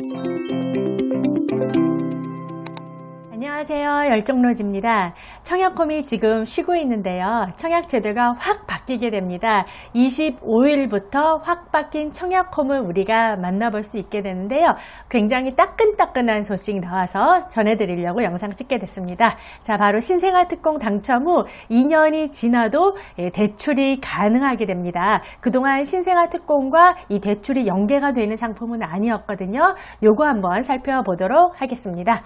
Thank you. 안녕하세요. 열정로지입니다. 청약홈이 지금 쉬고 있는데요. 청약 제도가 확 바뀌게 됩니다. 25일부터 확 바뀐 청약홈을 우리가 만나볼 수 있게 되는데요. 굉장히 따끈따끈한 소식 나와서 전해드리려고 영상 찍게 됐습니다. 자, 바로 신생아 특공 당첨 후 2년이 지나도 예, 대출이 가능하게 됩니다. 그동안 신생아 특공과 이 대출이 연계가 되는 상품은 아니었거든요. 요거 한번 살펴보도록 하겠습니다.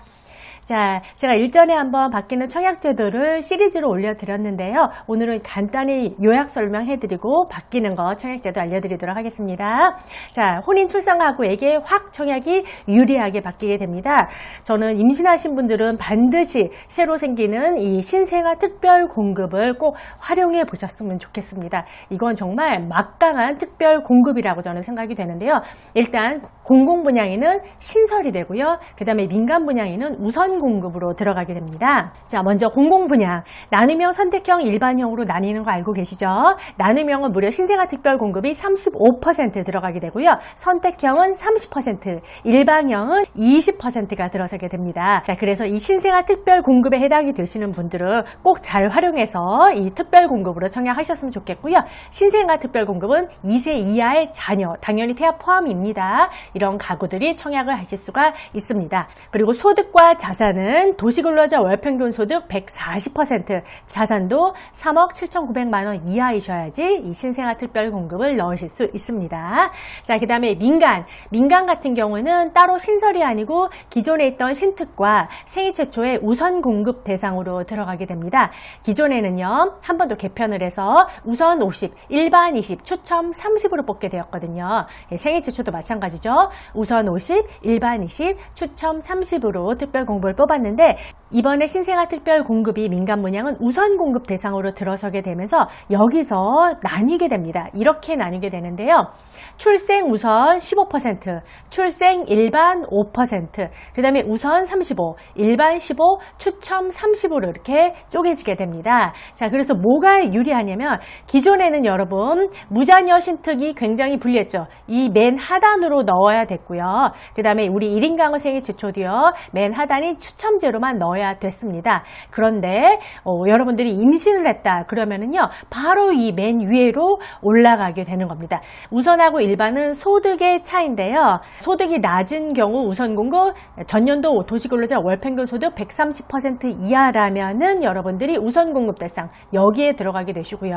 자, 제가 일전에 한번 바뀌는 청약제도를 시리즈로 올려드렸는데요. 오늘은 간단히 요약 설명해드리고 바뀌는 거 청약제도 알려드리도록 하겠습니다. 자, 혼인 출산가구에게 확 청약이 유리하게 바뀌게 됩니다. 저는 임신하신 분들은 반드시 새로 생기는 이 신생아 특별 공급을 꼭 활용해 보셨으면 좋겠습니다. 이건 정말 막강한 특별 공급이라고 저는 생각이 되는데요. 일단 공공 분양에는 신설이 되고요. 그 다음에 민간 분양에는 우선 공급으로 들어가게 됩니다. 자, 먼저 공공 분양. 나눔형, 선택형, 일반형으로 나뉘는 거 알고 계시죠? 나눔형은 무려 신생아 특별 공급이 35% 들어가게 되고요. 선택형은 30%, 일반형은 20%가 들어서게 됩니다. 자, 그래서 이 신생아 특별 공급에 해당이 되시는 분들은 꼭 잘 활용해서 이 특별 공급으로 청약하셨으면 좋겠고요. 신생아 특별 공급은 2세 이하의 자녀, 당연히 태아 포함입니다. 이런 가구들이 청약을 하실 수가 있습니다. 그리고 소득과 자산 은 도시근로자 월평균 소득 140%, 자산도 3억 7,900만 원 이하이셔야지 이 신생아 특별 공급을 넣으실 수 있습니다. 자, 그 다음에 민간. 민간 같은 경우는 따로 신설이 아니고 기존에 있던 신특과 생애 최초의 우선 공급 대상으로 들어가게 됩니다. 기존에는요, 한 번 더 개편을 해서 우선 50, 일반 20, 추첨 30으로 뽑게 되었거든요. 예, 생애 최초도 마찬가지죠. 우선 50, 일반 20, 추첨 30으로 특별 공 급을 뽑았는데 이번에 신생아 특별 공급이 민간 분양은 우선 공급 대상으로 들어서게 되면서 여기서 나뉘게 됩니다. 이렇게 나뉘게 되는데요. 출생 우선 15%, 출생 일반 5%, 그 다음에 우선 35, 일반 15, 추첨 30으로 이렇게 쪼개지게 됩니다. 자, 그래서 뭐가 유리하냐면 기존에는 여러분 무자녀 신특이 굉장히 불리했죠. 이 맨 하단으로 넣어야 됐고요. 그 다음에 우리 1인 강의 생애 최초도요. 맨 하단이 추첨제로만 넣어야 됐습니다. 그런데 어, 여러분들이 임신을 했다 그러면은요. 바로 이 맨 위에로 올라가게 되는 겁니다. 우선하고 일반은 소득의 차인데요. 소득이 낮은 경우 우선 공급 전년도 도시근로자 월평균 소득 130% 이하라면은 여러분들이 우선 공급 대상 여기에 들어가게 되시고요.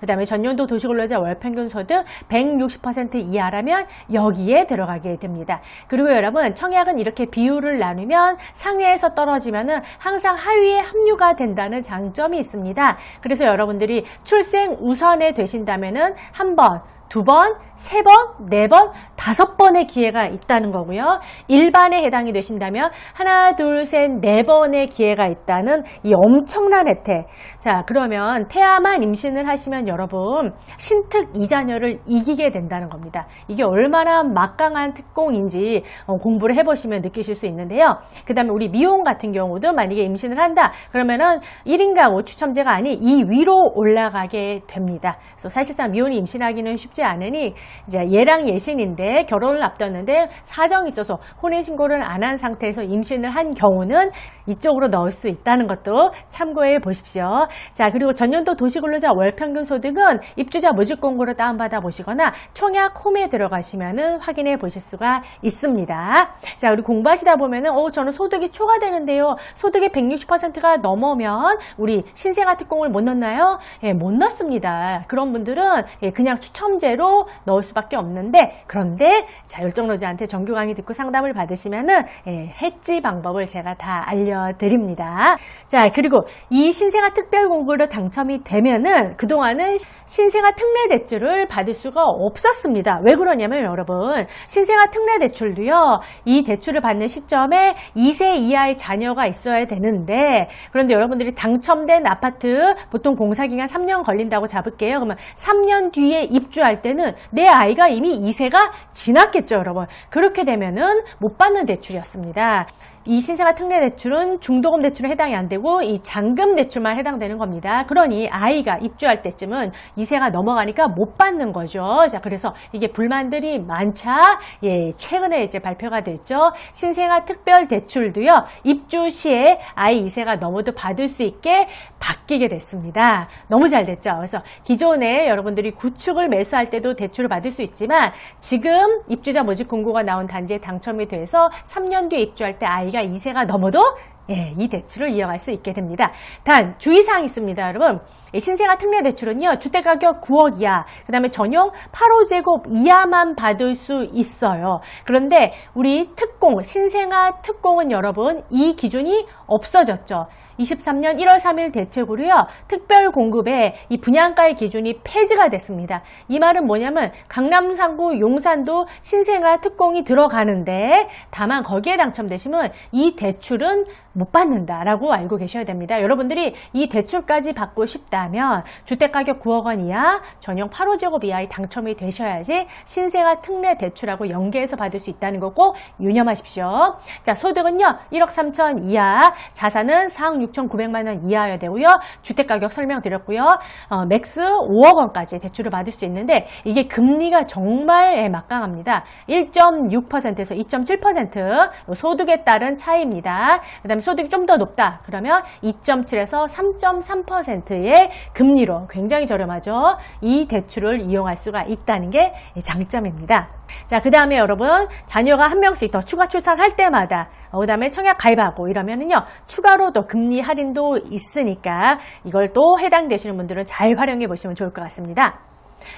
그 다음에 전년도 도시근로자 월평균 소득 160% 이하라면 여기에 들어가게 됩니다. 그리고 여러분 청약은 이렇게 비율을 나누면 상 위에서 떨어지면은 항상 하위에 합류가 된다는 장점이 있습니다. 그래서 여러분들이 출생 우선에 되신다면은 한 번, 두 번, 세 번, 네 번, 다섯 번의 기회가 있다는 거고요. 일반에 해당이 되신다면 하나, 둘, 셋, 네 번의 기회가 있다는 이 엄청난 혜택. 자, 그러면 태아만 임신을 하시면 여러분 신특 이자녀를 이기게 된다는 겁니다. 이게 얼마나 막강한 특공인지 어, 공부를 해보시면 느끼실 수 있는데요. 그 다음에 우리 미혼 같은 경우도 만약에 임신을 한다. 그러면은 1인 가구 추첨제가 아닌 이 위로 올라가게 됩니다. 그래서 사실상 미혼이 임신하기는 쉽지 않으니 이제 예랑 예신인데 결혼을 앞뒀는데 사정이 있어서 혼인 신고를 안 한 상태에서 임신을 한 경우는 이쪽으로 넣을 수 있다는 것도 참고해 보십시오. 자, 그리고 전년도 도시근로자 월평균 소득은 입주자 모집 공고를 다운받아 보시거나 청약 홈에 들어가시면은 확인해 보실 수가 있습니다. 자, 우리 공부하시다 보면은 어, 저는 소득이 초과되는데요. 소득의 160%가 넘으면 우리 신생아 특공을 못 넣나요? 예, 못 넣습니다. 그런 분들은 예, 그냥 추첨제 로 넣을 수밖에 없는데 그런데 자, 열정로즈한테 정규 강의 듣고 상담을 받으시면은 예, 해지 방법을 제가 다 알려드립니다. 자, 그리고 이 신생아 특별 공고로 당첨이 되면은 그동안은 신생아 특례 대출을 받을 수가 없었습니다. 왜 그러냐면 여러분, 신생아 특례 대출도요, 이 대출을 받는 시점에 2세 이하의 자녀가 있어야 되는데, 그런데 여러분들이 당첨된 아파트 보통 공사기간 3년 걸린다고 잡을게요. 그러면 3년 뒤에 입주할 때는 내 아이가 이미 2세가 지났겠죠, 여러분. 그렇게 되면은 못 받는 대출이었습니다. 이 신생아 특례 대출은 중도금 대출에 해당이 안 되고 이 잔금 대출만 해당되는 겁니다. 그러니 아이가 입주할 때쯤은 2세가 넘어가니까 못 받는 거죠. 자, 그래서 이게 불만들이 많자 예, 최근에 이제 발표가 됐죠. 신생아 특별 대출도요. 입주 시에 아이 2세가 넘어도 받을 수 있게 바뀌게 됐습니다. 너무 잘 됐죠. 그래서 기존에 여러분들이 구축을 매수할 때도 대출을 받을 수 있지만 지금 입주자 모집 공고가 나온 단지에 당첨이 돼서 3년 뒤에 입주할 때 아이가 2세가 넘어도 예, 이 대출을 이어갈 수 있게 됩니다. 단 주의사항이 있습니다, 여러분. 이 신생아 특례 대출은요, 주택가격 9억 이하, 그 다음에 전용 8호제곱 이하만 받을 수 있어요. 그런데 우리 특공, 신생아 특공은 여러분, 이 기준이 없어졌죠. 23년 1월 3일 대책으로요, 특별 공급에 이 분양가의 기준이 폐지가 됐습니다. 이 말은 뭐냐면, 강남, 상구, 용산도 신생아 특공이 들어가는데, 다만 거기에 당첨되시면 이 대출은 못 받는다라고 알고 계셔야 됩니다. 여러분들이 이 대출까지 받고 싶다면 주택가격 9억 원 이하, 전용 8호 제곱 이하에 당첨이 되셔야지 신생아 특례 대출하고 연계해서 받을 수 있다는 거 꼭 유념하십시오. 자, 소득은요, 1억 3천 이하, 자산은 4억 6천9백만 원 이하여야 되고요. 주택가격 설명드렸고요. 어, 맥스 5억 원까지 대출을 받을 수 있는데 이게 금리가 정말 예, 막강합니다. 1.6%에서 2.7% 소득에 따른 차이입니다. 그 다음에 소득이 좀 더 높다. 그러면 2.7에서 3.3%의 금리로 굉장히 저렴하죠. 이 대출을 이용할 수가 있다는 게 장점입니다. 자, 그 다음에 여러분, 자녀가 한 명씩 더 추가 출산할 때마다, 그 다음에 청약 가입하고 이러면은요, 추가로 더 금리 할인도 있으니까 이걸 또 해당되시는 분들은 잘 활용해 보시면 좋을 것 같습니다.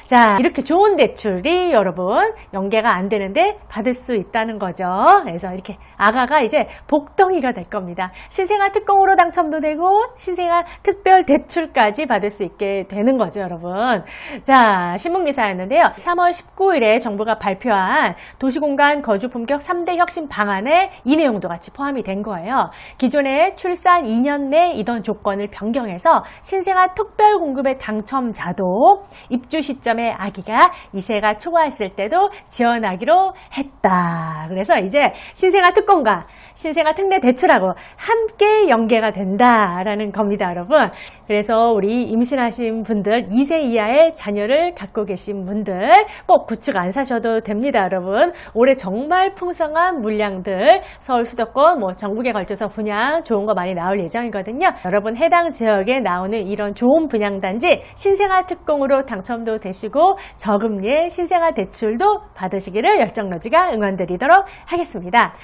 자, 이렇게 좋은 대출이 여러분 연계가 안 되는데 받을 수 있다는 거죠. 그래서 이렇게 아가가 이제 복덩이가 될 겁니다. 신생아 특공으로 당첨도 되고 신생아 특별 대출까지 받을 수 있게 되는 거죠, 여러분. 자, 신문 기사였는데요. 3월 19일에 정부가 발표한 도시공간 거주 품격 3대 혁신 방안에 이 내용도 같이 포함이 된 거예요. 기존에 출산 2년 내 이던 조건을 변경해서 신생아 특별 공급의 당첨자도 입주 시점에 아기가 2세가 초과했을 때도 지원하기로 했다. 그래서 이제 신생아 특공과 신생아 특례 대출하고 함께 연계가 된다라는 겁니다, 여러분. 그래서 우리 임신하신 분들, 2세 이하의 자녀를 갖고 계신 분들 꼭 구축 안 사셔도 됩니다, 여러분. 올해 정말 풍성한 물량들 서울 수도권 뭐 전국에 걸쳐서 분양 좋은 거 많이 나올 예정이거든요. 여러분 해당 지역에 나오는 이런 좋은 분양단지 신생아 특공으로 당첨도 되시고 저금리의 신생아 대출도 받으시기를 열정러지가 응원드리도록 하겠습니다.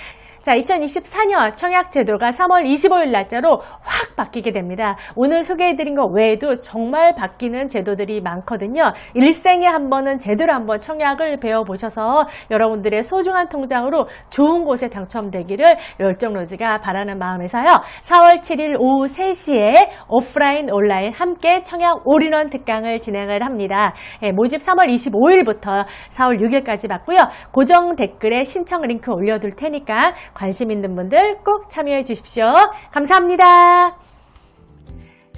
자, 2024년 청약 제도가 3월 25일 날짜로 확 바뀌게 됩니다. 오늘 소개해드린 것 외에도 정말 바뀌는 제도들이 많거든요. 일생에 한 번은 제대로 한번 청약을 배워보셔서 여러분들의 소중한 통장으로 좋은 곳에 당첨되기를 열정로즈가 바라는 마음에서요. 4월 7일 오후 3시에 오프라인, 온라인 함께 청약 올인원 특강을 진행을 합니다. 예, 모집 3월 25일부터 4월 6일까지 받고요. 고정 댓글에 신청 링크 올려둘 테니까 관심 있는 분들 꼭 참여해 주십시오. 감사합니다.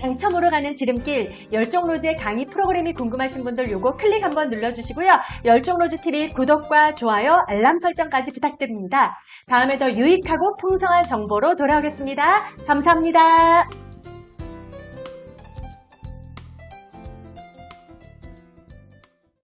당첨으로 가는 지름길 열정로즈의 강의 프로그램이 궁금하신 분들 요거 클릭 한번 눌러주시고요. 열정로즈 TV 구독과 좋아요, 알람 설정까지 부탁드립니다. 다음에 더 유익하고 풍성한 정보로 돌아오겠습니다. 감사합니다.